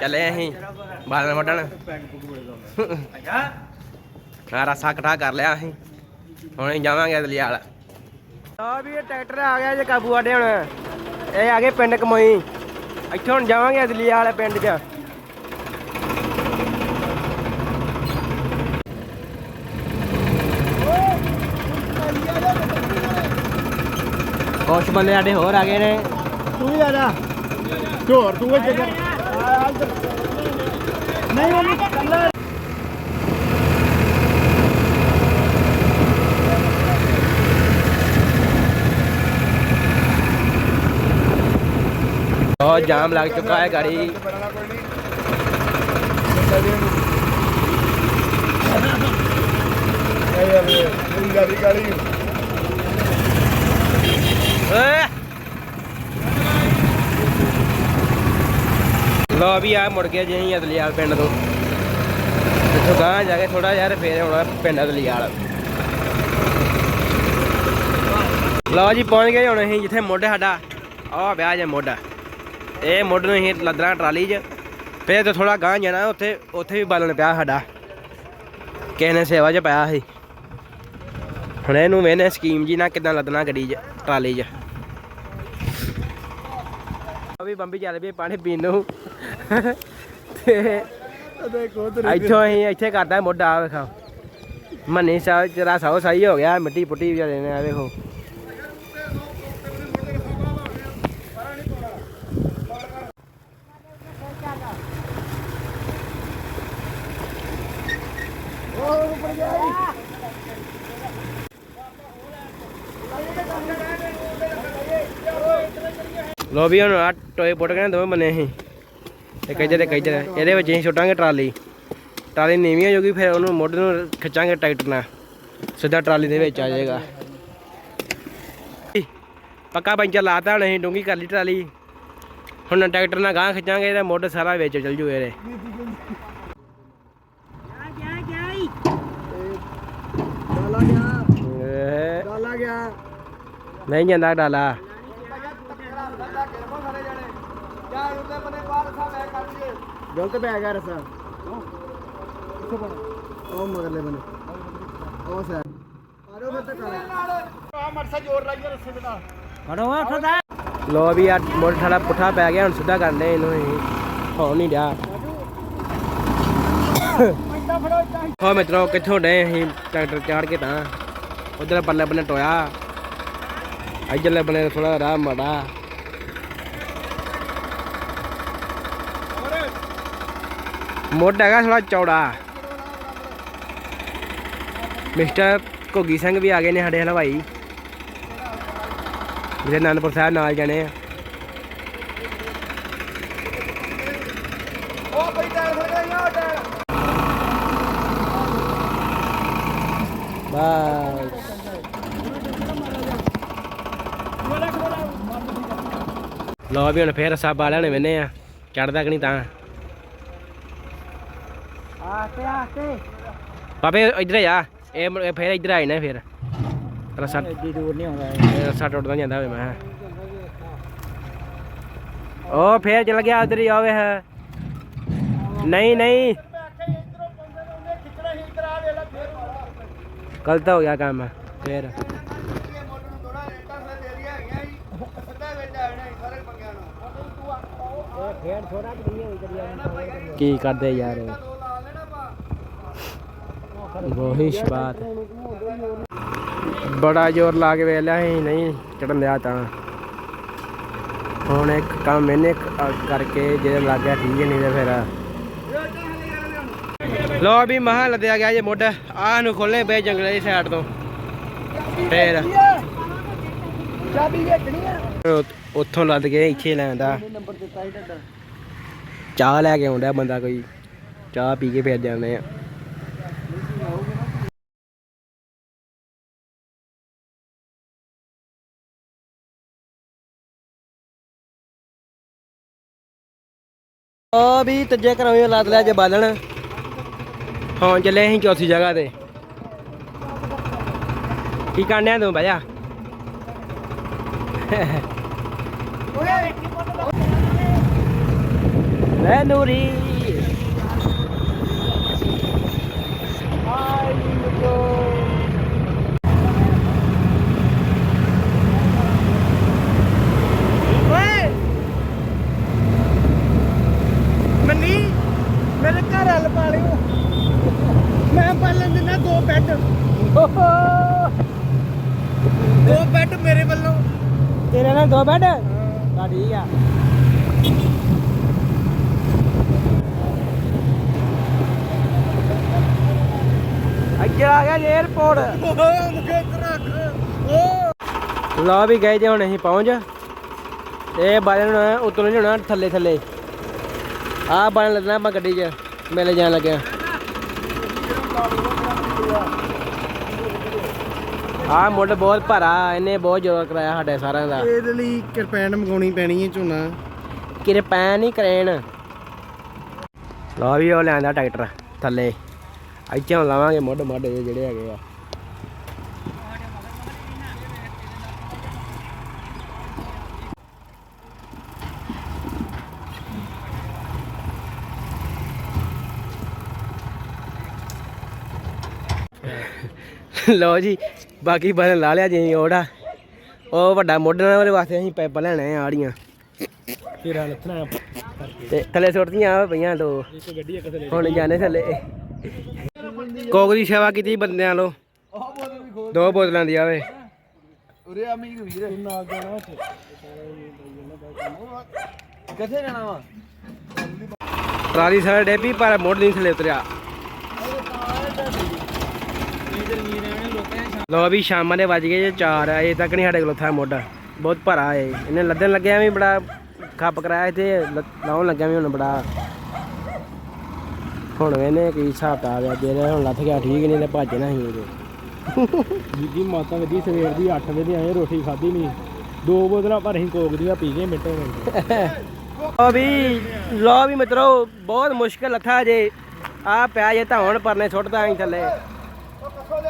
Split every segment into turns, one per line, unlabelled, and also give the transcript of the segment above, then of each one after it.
ਚੱਲੇ ਅਸੀਂ। ਬਾਦਲ ਵੱਢਣ। ਆ ਰਸਾ ਕਟਾ ਕਰ ਲਿਆ ਅਸੀਂ। ਹੁਣ ਅਸੀਂ ਜਾਵਾਂਗੇ ਦਲਿਆਲ ਆ ਵੀ ਇਹ ਟਰੈਕਟਰ ਆ ਗਿਆ ਜੇ ਕਾਬੂ ਆਡੇ ਹੁਣ। ਇਹ ਆ ਗਏ ਪਿੰਡ ਕਮੋਈ। ਇੱਥੋਂ ਹੁਣ ਜਾਵਾਂਗੇ ਦਲਿਆਲ ਪਿੰਡ 'ਚ। ਕੁਛ ਬੰਦੇ ਸਾਡੇ ਹੋਰ ਆ ਗਏ ਨੇ।
ਤੂੰ ਵੀ ਆ ਜਾ। ਝੋਰ ਤੂੰ ਇੱਥੇ ਕਰ ਨਹੀਂ ਉਹਨੂੰ ਕੱਲਾ
ਬਹੁਤ ਜਾਮ ਲੱਗ ਚੁੱਕਾ ਹੈ ਗਾੜੀ
ਇਹ ਯਾਰ ਮੇਰੀ ਗਾੜੀ ਗਾੜੀ
ਓਏ ਲੋ ਵੀ ਆ ਮੁੜ ਗਿਆ ਜੀ ਅਸੀਂ ਅਦਲੀਆਲ ਪਿੰਡ ਤੋਂ। ਇੱਥੋਂ ਗਾਂ ਜਾ ਕੇ ਥੋੜਾ ਯਾਰ ਫੇਰ ਆਉਣਾ ਪਿੰਡ ਅਦਲੀਆਲ। ਲਓ ਜੀ, ਪਹੁੰਚ ਗਏ ਹੁਣ ਅਸੀਂ ਜਿੱਥੇ ਮੁੱਢ ਸਾਡਾ। ਆਹ ਵਿਆਹ ਜੇ ਮੁੱਢ ਇਹ ਮੁੱਢ ਨੂੰ ਅਸੀਂ ਲੱਦਣਾ ਟਰਾਲੀ 'ਚ। ਫੇਰ ਤੇ ਥੋੜਾ ਗਾਂ ਜਾਣਾ, ਉੱਥੇ ਉੱਥੇ ਵੀ ਬਾਲਣ ਪਿਆ ਸਾਡਾ। ਕਿਸੇ ਨੇ ਸੇਵਾ 'ਚ ਪਾਇਆ ਸੀ। ਹੁਣ ਇਹਨੂੰ ਵੇਨੇ ਸਕੀਮ ਜੀ ਨਾ ਕਿਦਾਂ ਲੱਦਣਾ ਗੱਡੀ 'ਚ, ਟਰਾਲੀ 'ਚ। ਵੀ ਬੰਬੀ ਚੱਲ ਪਈ ਪਾਣੀ ਪੀਣ ਨੂੰ। ਤੇ ਇੱਥੋਂ ਅਸੀਂ ਇੱਥੇ ਕਰਦਾ ਮੋਢਾ ਆ ਮੰਨੀ ਸਾਹਿਬ, ਜਰਾ ਸਾਉ ਸਹੀ ਹੋ ਗਿਆ, ਮਿੱਟੀ ਪੁੱਟੀ ਵਿਚਾਰੇ ਨੇ ਆ ਵੇਖੋ। ਲੋ ਵੀ ਹੁਣ ਆ ਟੋਏ ਪੁੱਟ ਕੇ ਦੋਵੇਂ ਬੰਨੇ ਅਸੀਂ। ਇੱਕ ਇੱਧਰ ਇੱਕ ਇੱਧਰ। ਇਹਦੇ ਵਿੱਚ ਅਸੀਂ ਸੁੱਟਾਂਗੇ ਟਰਾਲੀ। ਟਰਾਲੀ ਨੀਵੀਂ ਹੋ ਜਾਊਗੀ ਫਿਰ ਉਹਨੂੰ ਮੋਢੇ ਨੂੰ ਖਿੱਚਾਂਗੇ ਟਰੈਕਟਰ ਨਾਲ। ਸਿੱਧਾ ਟਰਾਲੀ ਦੇ ਵਿੱਚ ਆ ਜਾਏਗਾ। ਪੱਕਾ ਪੈਂਚਰ ਲਾਤਾ ਹੁਣ ਅਸੀਂ ਡੂੰਗੀ ਕਰ ਲਈ ਟਰਾਲੀ। ਹੁਣ ਟਰੈਕਟਰ ਨਾਲ ਗਾਂ ਖਿੱਚਾਂਗੇ ਇਹਦਾ ਮੋਢ ਸਾਰਾ ਵਿੱਚ ਚੱਲ ਜੂ ਇਹਦੇ।
ਡਾਲਾ ਗਿਆ।
ਨਹੀਂ ਜਾਂਦਾ ਡਾਲਾ।
ਗਲਤ ਪੈ ਗਿਆ ਰਸਾ। ਕਿੱਥੋਂ ਪੜ ਉਹ ਮਗਰਲੇ ਬਨੇ ਉਹ ਸਰ ਆਰੋ ਫਿਰ ਤੱਕ ਆ ਮਰਸਾ ਜੋਰ ਲਾਈਏ ਰਸੇ ਬਿਨਾ
ਫੜੋ ਉੱਠਦਾ ਲੋ ਵੀ ਆ ਮੋਢ ਸਾਡਾ ਪੁੱਠਾ ਪੈ ਗਿਆ ਹੁਣ ਸਿੱਧਾ ਕਰ ਲੈ ਇਹਨੂੰ ਅਸੀਂ ਹੋ ਨਹੀਂ ਰਿਹਾ। ਹੋ ਮਿੱਤਰੋ ਕਿੱਥੋਂ ਡੇ ਅਸੀਂ? ਟਰੈਕਟਰ ਚਾੜ ਕੇ ਤਾਂ। ਉਧਰ ਪੱਲੇ ਬੰਨੇ ਟੋਇਆ। ਇੱਧਰਲੇ ਬੰਨੇ ਥੋੜਾ ਰਾਹ ਮਾੜਾ। ਮੋਢ ਹੈਗਾ ਥੋੜਾ ਚੌੜਾ। ਮਿਸਟਰ ਘੋਗੀ ਸਿੰਘ ਵੀ ਆ ਗਏ ਨੇ ਸਾਡੇ ਹਲਵਾਈ। ਜਿਹੜੇ ਅਨੰਦਪੁਰ ਸਾਹਿਬ ਨਾਲ ਜਾਣੇ ਆ।
ਉਹ ਬਈ ਟਾਇਰ ਫੜ ਗਿਆ ਟਾਇਰ
ਬਸ। ਲੋ ਵੀ ਹੁਣ ਫੇਰ ਸਭ ਵਾਲਿਆਂ ਨੇ ਮੈਨੇ ਆ। ਚੜਦਾ ਕਿ ਨਹੀਂ ਤਾਂ।
ਆਸਤੇ ਆਸਤੇ
ਬਾਬੇ ਇੱਧਰ ਆ ਇਹ ਇਹ ਫੇਰ ਇੱਧਰ ਆਏ ਨੇ ਫੇਰ ਰਸਾ
ਐਡੀ ਦੂਰ ਨਹੀਂ ਆਉਂਦਾ
ਇਹ ਰਸਾ ਟੁੱਟਦਾ ਜਾਂਦਾ ਹੋਵੇ ਮੈਂ ਉਹ ਫੇਰ ਚਲ ਗਿਆ ਉਧਰ ਹੀ ਆਵੇ ਹੈ ਨਹੀਂ ਨਹੀਂ ਗਲਤ ਹੋ ਗਿਆ ਕੰਮ ਫੇਰ
ਫੇਰ ਥੋੜਾ ਕਿ ਹੋਈ ਕਰੀ
ਕੀ ਕਰਦੇ ਯਾਰ ਵੋਹਿਸ਼ ਬਾਤ ਬੜਾ ਜ਼ੋਰ ਲਾ ਕੇ ਵੇਖ ਲਿਆ ਸੀ ਨਹੀਂ ਚੜਨ ਲਿਆ ਤਾਂ ਹੁਣ ਇੱਕ ਕੰਮ ਇਹਨੇ ਕ- ਕਰਕੇ ਜੇ ਲੱਗ ਗਿਆ ਠੀਕ ਹੈ ਨਹੀਂ ਤੇ ਫਿਰ ਲੋ ਵੀ ਮਹਾ ਲੱਦਿਆ ਗਿਆ ਜੇ ਮੁੱਢ ਆਹ ਨੂੰ ਖੋਲੇ ਪਏ ਜੰਗਲੇ ਦੀ ਸਾਈਡ ਤੋਂ ਫੇਰ
ਚਾਬੀ ਵੇਚਣੀ ਆ
ਉ- ਉੱਥੋਂ ਲੱਦ ਕੇ ਇੱਥੇ ਲੈਂਦਾ
ਨੰਬਰ ਦਿੱਤਾ ਸੀ ਤੁਹਾਡਾ
ਚਾਹ ਲੈ ਕੇ ਆਉਂਦਾ ਬੰਦਾ ਕੋਈ ਚਾਹ ਪੀ ਕੇ ਫਿਰ ਜਾਂਦੇ ਆ ਉਹ ਵੀ ਤੱਜੇ ਕਰਾਉਂ ਲੱਦ ਲਿਆ ਜੇ ਬਾਲਣ। ਹਾਂ ਚੱਲੇ ਅਸੀਂ ਚੌਥੀ ਜਗ੍ਹਾ ਤੇ। ਕੀ ਕਰਨਿਆ ਤੂੰ ਭਾਇਆ ਲੈ ਨੂਰੀ
ਓਏ ਮੰਨੀ ਮੇਰੇ ਘਰ ਹਲ ਪਾ ਲਿਓ ਮੈਂ ਪਾਲਣ ਦਿੰਦਾ ਦੋ ਬੈੱਡ ਦੋ ਬੈੱਡ ਮੇਰੇ ਵੱਲੋਂ।
ਤੇਰੇ ਨਾਲ ਦੋ ਬੈੱਡ ਤਾਂ ਠੀਕ ਆ। ਅੱਗੇ ਆ ਗਿਆ ਜੀ 에어ਪੋਰਟ
ਓਏ ਮੁਕੇ ਇੱਧਰ ਰੱਖ ਓ।
ਲਓ ਵੀ ਗਏ ਜੇ ਹੁਣ ਅਸੀਂ ਪਹੁੰਚ। ਇਹ ਬਾਜਣ ਉਤੋਂ ਨਹੀਂ ਹੋਣਾ ਥੱਲੇ ਥੱਲੇ ਆਹ ਬਣ ਲੱਗਣਾ ਆਪਾਂ ਗੱਡੀ 'ਚ ਮੇਲੇ ਜਾਣ ਲੱਗਿਆ। ਆਹ ਮੁੱਢ ਬਹੁਤ ਭਰਾ ਇਹਨੇ ਬਹੁਤ ਜ਼ੋਰ ਕਰਾਇਆ ਸਾਡੇ ਸਾਰਿਆਂ ਦਾ।
ਇਹਦੇ ਲਈ ਕਿਰਪੈਨ ਮੰਗਾਉਣੀ ਪੈਣੀ ਹੈ ਝੋਨਾ।
ਕਿਰਪਾ ਨਹੀਂ ਕਰੇਨ ਲਓ ਵੀ ਉਹ ਲੈਂਦਾ ਟਰੈਕਟਰ ਥੱਲੇ। ਇੱਥੇ ਲਾਵਾਂਗੇ ਮੁੱਢ ਮੁੱਢ ਜਿਹੇ ਜਿਹੜੇ ਹੈਗੇ ਆ। ਲਓ ਜੀ ਬਾਕੀ ਬਨ ਲਾ ਲਿਆ ਜੀ ਉਹਦਾ। ਉਹ ਵੱਡਾ ਮੁੱਢ ਨਾਲ ਉਹਦੇ ਵਾਸਤੇ ਅਸੀਂ ਪਾਈਪਾਂ ਲੈਣੇ ਆ ਆੜੀਆਂ।
ਤੇਰਾ ਲੱਥਣਾ
ਤੇ ਥੱਲੇ ਸੁੱਟਦੀਆਂ ਆ ਪਈਆਂ ਦੋ।
ਇੱਕ ਗੱਡੀ ਇੱਕ ਥੱਲੇ
ਹੁਣ ਜਾਣੇ ਥੱਲੇ। ਕੋਕ ਦੀ ਸੇਵਾ ਕੀਤੀ ਬੰਦਿਆਂ ਲੋ
ਉਹ ਬੋਤਲ ਵੀ ਖੋਲ
ਦੋ ਬੋਤਲਾਂ ਦੀ ਆਵੇ
ਉਰੇ ਆ ਮੀਂਹ ਵੀਰ। ਤੂੰ ਨਾਲ ਜਾਣਾ ਕਿੱਥੇ ਜਾਣਾ ਵਾ?
ਟਰਾਲੀ ਸਾਰੇ ਡੇਪੀ ਪਰ ਮੋੜ ਨਹੀਂ ਥੱਲੇ ਉਤਰਿਆ। ਲੋ ਵੀ ਸ਼ਾਮਾਂ ਦੇ ਵੱਜ ਗਏ ਜੇ 4 ਅਜੇ ਤੱਕ ਨਹੀਂ ਸਾਡੇ ਕੋਲ ਉੱਥਾ ਮੋਢ। ਬਹੁਤ ਭਰਾ ਏ। ਇਹਨੇ ਲੱਦਣ ਲੱਗਿਆ ਵੀ ਬੜਾ ਖੱਪ ਕਰਾਇਆ ਤੇ ਲਾਉਣ ਲੱਗਿਆ ਵੀ ਹੁਣ ਬੜਾ। ਹੁਣ ਵੇਨੇ ਕੀ ਹਿਸਾਬ ਤਾਂ ਆ ਗਿਆ ਜੇ ਹੁਣ ਲੱਥ ਗਿਆ ਠੀਕ ਨਹੀਂ ਤੇ ਭੱਜਣਾ ਸੀ ਇਹਦੇ।
ਬੀਜੀ ਮਾਤਾ ਵਧੀ ਸਵੇਰ ਦੀ 8 ਵਜੇ ਆਏ ਰੋਟੀ ਖਾਧੀ ਨਹੀਂ। ਦੋ ਬੋਤਲਾਂ ਪਰ ਅਸੀਂ ਕੋਕ ਦੀਆਂ ਪੀ ਗਏ ਮਿੰਟੋ ਮਿੰਟ
ਲੋ ਵੀ ਲੋ ਵੀ ਮਿੱਤਰੋ ਬਹੁਤ ਮੁਸ਼ਕਲ ਲੱਥਾ ਜੇ। ਆ ਪਿਆ ਜੇ ਧੌਣ ਪਰਨੇ ਸੁੱਟਦਾ ਆਂ ਥੱਲੇ।
ਕੱਸੋ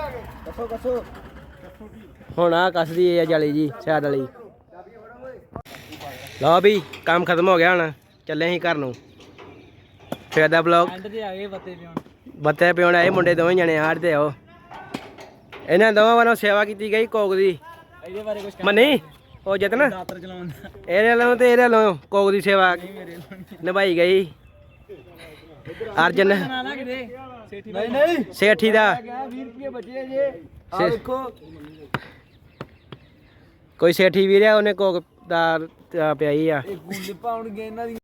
ਕੱਸੋ
ਹੁਣ ਆ ਕੱਸਦੀ ਹੈ ਜਾਲੀ ਜੀ ਸਾਈਡ ਵਾਲੀ। ਲਓ ਵੀ ਕੰਮ ਖਤਮ ਹੋ ਗਿਆ ਹੁਣ ਚੱਲੇ ਅਸੀਂ ਘਰ ਨੂੰ। ਫੇਰ ਦਾ ਬਲੌਗ
ਐਂਡ ਤੇ ਆ ਗਏ ਬੱਤੇ ਪਿਉਣ।
ਬੱਤੇ ਪਿਉਣ ਆਏ ਮੁੰਡੇ ਦੋਵੇਂ ਜਣੇ ਆੜ ਤੇ ਆਓ। ਇਹਨਾਂ ਦੋਵਾਂ ਵੱਲੋਂ ਸੇਵਾ ਕੀਤੀ ਗਈ ਕੋਕ ਦੀ।
ਇਹਦੇ ਬਾਰੇ ਕੁਝ
ਮੰਨੀ? ਉਹ ਜਤਨ
ਦਾਤਰ ਚਲਾਉਣ
ਇਹਦੇ ਵੱਲੋਂ ਤੇ ਇਹਦੇ ਵੱਲੋਂ ਕੋਕ ਦੀ ਸੇਵਾ ਨਿਭਾਈ ਗਈ। ਅਰਜਨ।
ਨਹੀਂ ਨਹੀਂ।
ਸੇਠੀ ਦਾ।
20 ਰੁਪਏ ਬਚੇ ਜੇ। ਆ
ਸੇ-
ਦੇਖੋ
ਕੋਈ ਸੇਠੀ ਵੀਰ ਆ ਉਹਨੇ ਕੋਕ ਦਾ ਪਿਆਈ ਆ।
ਇਹ ਗੁੰਡ ਪਾਉਣਗੇ ਇਹਨਾਂ ਦੀ।